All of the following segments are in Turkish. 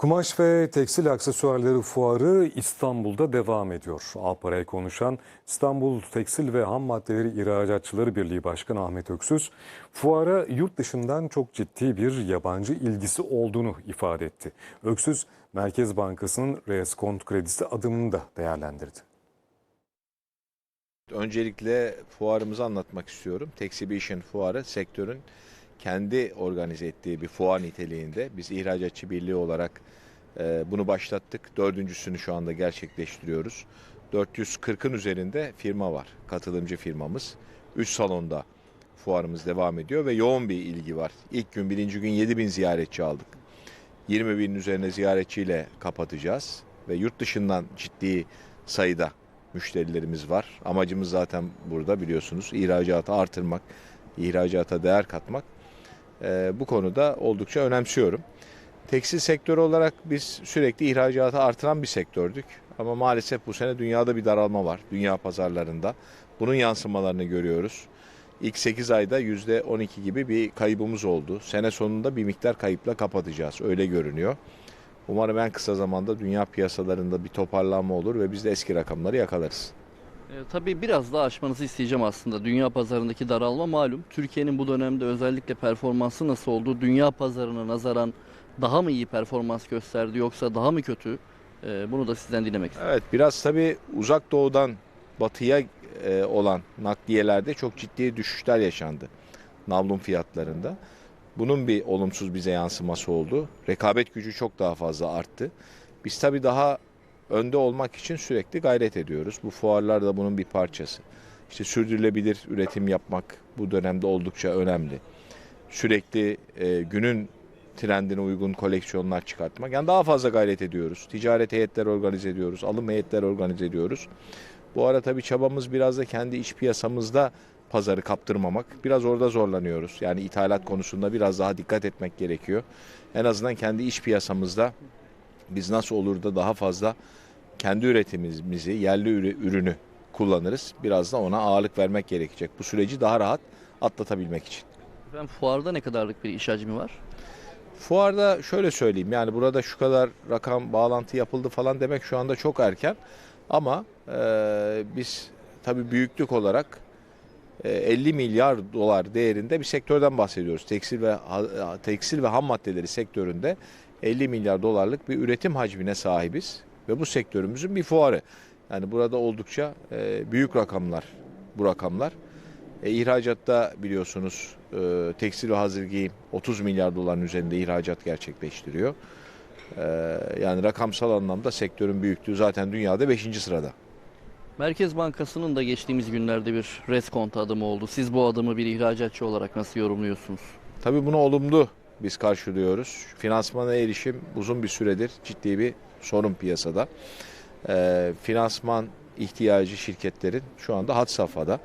Kumaş ve tekstil aksesuarları fuarı İstanbul'da devam ediyor. Alpara'ya konuşan İstanbul Tekstil ve Ham Maddeleri İhracatçıları Birliği Başkanı Ahmet Öksüz, fuara yurt dışından çok ciddi bir yabancı ilgisi olduğunu ifade etti. Öksüz, Merkez Bankası'nın reskont kredisi adımını da değerlendirdi. Öncelikle fuarımızı anlatmak istiyorum. Texibition fuarı sektörün kendi organize ettiği bir fuar niteliğinde. Biz ihracatçı birliği olarak e, bunu başlattık. Dördüncüsünü şu anda gerçekleştiriyoruz. 440'ın üzerinde firma var. Katılımcı firmamız. 3 salonda fuarımız devam ediyor ve yoğun bir ilgi var. İlk gün birinci gün 7 bin ziyaretçi aldık. 20 binin üzerine ziyaretçiyle kapatacağız ve yurt dışından ciddi sayıda müşterilerimiz var. Amacımız zaten burada biliyorsunuz ihracatı artırmak, ihracata değer katmak. Ee, bu konuda oldukça önemsiyorum. Tekstil sektörü olarak biz sürekli ihracatı artıran bir sektördük. Ama maalesef bu sene dünyada bir daralma var. Dünya pazarlarında. Bunun yansımalarını görüyoruz. İlk 8 ayda %12 gibi bir kaybımız oldu. Sene sonunda bir miktar kayıpla kapatacağız. Öyle görünüyor. Umarım en kısa zamanda dünya piyasalarında bir toparlanma olur ve biz de eski rakamları yakalarız. E, tabii biraz daha aşmanızı isteyeceğim aslında. Dünya pazarındaki daralma malum. Türkiye'nin bu dönemde özellikle performansı nasıl oldu? Dünya pazarına nazaran daha mı iyi performans gösterdi yoksa daha mı kötü? E, bunu da sizden dinlemek istiyorum. Evet biraz tabii uzak doğudan batıya e, olan nakliyelerde çok ciddi düşüşler yaşandı. Navlun fiyatlarında. Bunun bir olumsuz bize yansıması oldu. Rekabet gücü çok daha fazla arttı. Biz tabii daha önde olmak için sürekli gayret ediyoruz. Bu fuarlar da bunun bir parçası. İşte sürdürülebilir üretim yapmak bu dönemde oldukça önemli. Sürekli e, günün trendine uygun koleksiyonlar çıkartmak. Yani daha fazla gayret ediyoruz. Ticaret heyetleri organize ediyoruz. Alım heyetleri organize ediyoruz. Bu ara tabii çabamız biraz da kendi iç piyasamızda pazarı kaptırmamak. Biraz orada zorlanıyoruz. Yani ithalat konusunda biraz daha dikkat etmek gerekiyor. En azından kendi iç piyasamızda biz nasıl olur da daha fazla kendi üretimimizi, yerli ürü- ürünü kullanırız. Biraz da ona ağırlık vermek gerekecek. Bu süreci daha rahat atlatabilmek için. Efendim fuarda ne kadarlık bir iş hacmi var? Fuarda şöyle söyleyeyim yani burada şu kadar rakam bağlantı yapıldı falan demek şu anda çok erken. Ama e, biz tabii büyüklük olarak 50 milyar dolar değerinde bir sektörden bahsediyoruz. Tekstil ve ha- tekstil ve ham maddeleri sektöründe 50 milyar dolarlık bir üretim hacmine sahibiz ve bu sektörümüzün bir fuarı. Yani burada oldukça e, büyük rakamlar bu rakamlar. E, ihracatta biliyorsunuz e, tekstil ve hazır giyim 30 milyar doların üzerinde ihracat gerçekleştiriyor. E, yani rakamsal anlamda sektörün büyüklüğü zaten dünyada 5. sırada. Merkez Bankası'nın da geçtiğimiz günlerde bir reskont adımı oldu. Siz bu adımı bir ihracatçı olarak nasıl yorumluyorsunuz? Tabii bunu olumlu biz karşılıyoruz. Finansmana erişim uzun bir süredir ciddi bir sorun piyasada. E, finansman ihtiyacı şirketlerin şu anda had safhada.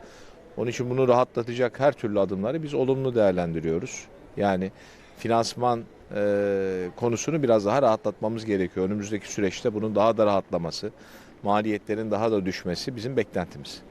Onun için bunu rahatlatacak her türlü adımları biz olumlu değerlendiriyoruz. Yani finansman e, konusunu biraz daha rahatlatmamız gerekiyor. Önümüzdeki süreçte bunun daha da rahatlaması, maliyetlerin daha da düşmesi bizim beklentimiz.